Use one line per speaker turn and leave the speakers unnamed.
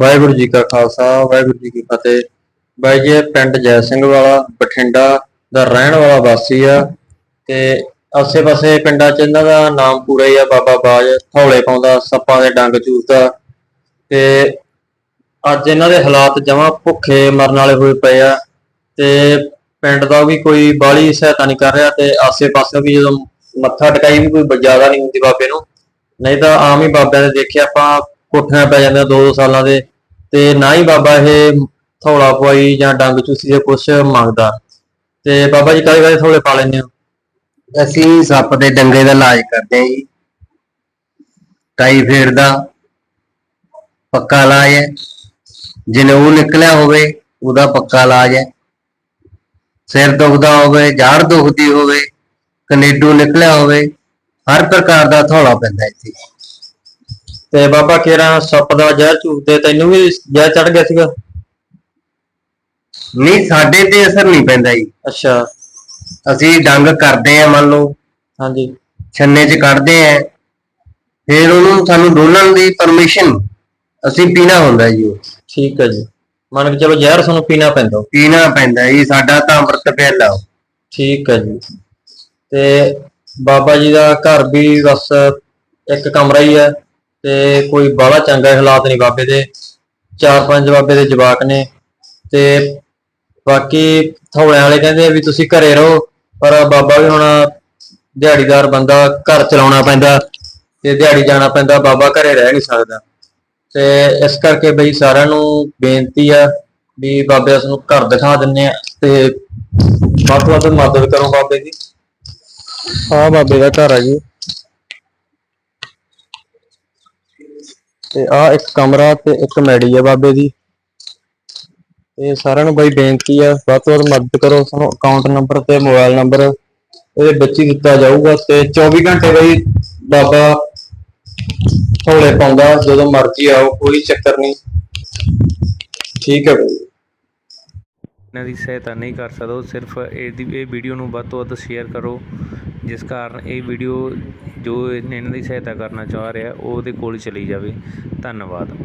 ਵਾਹਿਗੁਰੂ ਜੀ ਕਾ ਖਾਲਸਾ, ਵਾਹਿਗੁਰੂ ਜੀ ਕੀ ਫਤਿਹ। ਬਾਈ ਜੀ ਪਿੰਡ ਜੈ ਸਿੰਘ ਵਾਲਾ, ਬਠਿੰਡਾ ਦਾ ਰਹਿਣ ਵਾਲਾ ਵਾਸੀ ਆ ਤੇ ਆਸੇ-ਪਾਸੇ ਪਿੰਡਾਂ 'ਚ ਇਹਨਾਂ ਦਾ ਨਾਮ ਪੂਰਾ ਹੀ ਆ, ਬਾਬਾ ਬਾਜ ਥੌਲੇ ਪਾਉਂਦਾ, ਸੱਪਾਂ ਦੇ ਡੰਗ ਚੂਸਦਾ ਤੇ ਅੱਜ ਇਹਨਾਂ ਦੇ ਹਾਲਾਤ ਜਮਾ ਭੁੱਖੇ ਮਰਨ ਵਾਲੇ ਹੋਏ ਪਏ ਆ ਤੇ ਪਿੰਡ ਦਾ ਵੀ ਕੋਈ ਬਾਹਲੀ ਸਹਾਇਤਾ ਨਹੀਂ ਕਰ ਰਿਹਾ ਤੇ ਆਸੇ-ਪਾਸੇ ਵੀ ਜਦੋਂ ਮੱਥਾ ਟਿਕਾਈ ਵੀ ਕੋਈ ਜ਼ਿਆਦਾ ਨਹੀਂ ਹੁੰਦੀ ਬਾਬੇ ਨੂੰ, ਨਹੀਂ ਤਾਂ ਆਮ ਹੀ ਬਾਬਿਆਂ ਦੇ ਦੇਖਿਆ ਆਪਾਂ ਕੋਠਿਆਂ ਪੈ ਜਾਂਦਾ ਆ ਦੋ ਸਾਲਾਂ ਦੇ ਤੇ ਨਾ ਹੀ ਬਾਬਾ ਇਹ ਥੌਲਾ ਪਵਾਈ ਜਾਂ ਡੰਗ ਚੂਸੀ ਦੇ ਕੁਛ ਮੰਗਦਾ। ਤੇ ਬਾਬਾ ਜੀ ਕਾਹਦੇ ਕਾਹਦੇ ਥੌਲੇ ਪਾ ਲੈਂਦੇ ਹੋ?
ਅਸੀਂ ਸੱਪ ਦੇ ਡੰਗੇ ਦਾ ਇਲਾਜ ਕਰਦੇ ਹਾਂ ਜੀ। ਟਾਈਫਾਇਡ ਦਾ ਪੱਕਾ ਇਲਾਜ ਹੈ। ਜਨੇਊ ਨਿਕਲਿਆ ਹੋਵੇ, ਉਹਦਾ ਪੱਕਾ ਇਲਾਜ ਹੈ। ਸਿਰ ਦੁਖਦਾ ਹੋਵੇ, ਜਾੜ ਦੁਖਦੀ ਹੋਵੇ, ਕਨੇਡੂ ਨਿਕਲਿਆ ਹੋਵੇ, ਹਰ ਪ੍ਰਕਾਰ ਦਾ ਥੌਲਾ ਪੈਂਦਾ ਇੱਥੇ।
ਤੇ ਬਾਬਾ ਕੇਰਾ ਸੱਪ ਦਾ ਜ਼ਹਿਰ ਚੂਸਦੇ ਤੈਨੂੰ ਵੀ ਜ਼ਹਿਰ ਚੜ ਗਿਆ ਸੀਗਾ?
ਨਹੀਂ ਸਾਡੇ ਤੇ ਅਸਰ ਨਹੀਂ ਪੈਂਦਾ ਜੀ।
ਅੱਛਾ।
ਅਸੀਂ ਡੰਗ ਕਰਦੇ ਆ ਮੰਨ ਲਓ।
ਹਾਂਜੀ।
ਛੰਨੇ 'ਚ ਕੱਢਦੇ ਆ ਫਿਰ ਉਹਨੂੰ ਸਾਨੂੰ ਡੋਲਣ ਦੀ ਪਰਮਿਸ਼ਨ ਅਸੀਂ ਪੀਣਾ ਹੁੰਦਾ ਜੀ ਉਹ।
ਠੀਕ ਹੈ ਜੀ। ਮੰਨ ਕੇ ਚਲੋ ਜ਼ਹਿਰ ਤੁਹਾਨੂੰ ਪੀਣਾ ਪੈਂਦਾ।
ਪੀਣਾ ਪੈਂਦਾ ਜੀ ਸਾਡਾ ਤਾਂ ਅੰਮ੍ਰਿਤ ਪਿਆਲਾ।
ਠੀਕ ਹੈ ਜੀ। ਤੇ ਬਾਬਾ ਜੀ ਦਾ ਘਰ ਵੀ ਬਸ ਇੱਕ ਕਮਰਾ ਹੀ ਹੈ। ਤੇ ਕੋਈ ਬਾਹਲਾ ਚੰਗਾ ਹਾਲਾਤ ਨਹੀਂ ਬਾਬੇ ਦੇ। ਚਾਰ ਪੰਜ ਬਾਬੇ ਦੇ ਜਵਾਕ ਨੇ ਤੇ ਬਾਕੀ ਥੋੜਿਆਂ ਵਾਲੇ ਕਹਿੰਦੇ ਵੀ ਤੁਸੀਂ ਘਰੇ ਰਹੋ, ਪਰ ਬਾਬਾ ਵੀ ਹੁਣ ਦਿਹਾੜੀਦਾਰ ਬੰਦਾ ਘਰ ਚਲਾਉਣਾ ਪੈਂਦਾ ਤੇ ਦਿਹਾੜੀ ਜਾਣਾ ਪੈਂਦਾ, ਬਾਬਾ ਘਰੇ ਰਹਿ ਨਹੀਂ ਸਕਦਾ। ਤੇ ਇਸ ਕਰਕੇ ਬਈ ਸਾਰਿਆਂ ਨੂੰ ਬੇਨਤੀ ਆ ਵੀ ਬਾਬੇ ਉਸ ਨੂੰ ਘਰ ਦਿਖਾ ਦਿੰਨੇ ਆ ਤੇ ਵੱਧ ਤੋਂ ਵੱਧ ਮਦਦ ਕਰੋ ਬਾਬੇ ਦੀ। ਆ ਬਾਬੇ ਦਾ ਘਰ ਆ ਜੀ। ਤੇ ਆ ਇੱਕ ਕਮਰਾ ਤੇ ਇੱਕ ਮੈਡੀ ਆ ਬਾਬੇ ਦੀ। ਤੇ ਸਾਰਿਆਂ ਨੂੰ ਬਾਈ ਬੇਨਤੀ ਆ। ਵੱਧ ਤੋਂ ਵੱਧ ਮਦਦ ਕਰੋ। ਸਾਨੂੰ ਅਕਾਊਂਟ ਨੰਬਰ ਤੇ ਮੋਬਾਈਲ ਨੰਬਰ ਇਹਦੇ ਵਿੱਚ ਹੀ ਦਿੱਤਾ ਜਾਊਗਾ ਤੇ 24 ਘੰਟੇ ਬਾਈ ਬਾਬਾ ਥੋੜੇ ਪਾਉਂਦਾ। ਜਦੋਂ ਮਰਜ਼ੀ ਆਓ, ਕੋਈ ਚੱਕਰ ਨਹੀਂ। ਠੀਕ ਹੈ ਬਾਈ।
ਇਹਨਾਂ ਦੀ ਸਹਾਇਤਾ ਨਹੀਂ ਕਰ ਸਕਦਾ, ਉਹ ਸਿਰਫ ਇਹਦੀ, ਇਹ ਵੀਡੀਓ ਨੂੰ ਵੱਧ ਤੋਂ ਵੱਧ ਸ਼ੇਅਰ ਕਰੋ, ਜਿਸ ਕਾਰਨ ਇਹ ਵੀਡੀਓ ਜੋ ਇਹਨਾਂ ਦੀ ਸਹਾਇਤਾ ਕਰਨਾ ਚਾਹ ਰਿਹਾ ਉਹਦੇ ਕੋਲ ਚਲੀ ਜਾਵੇ। ਧੰਨਵਾਦ।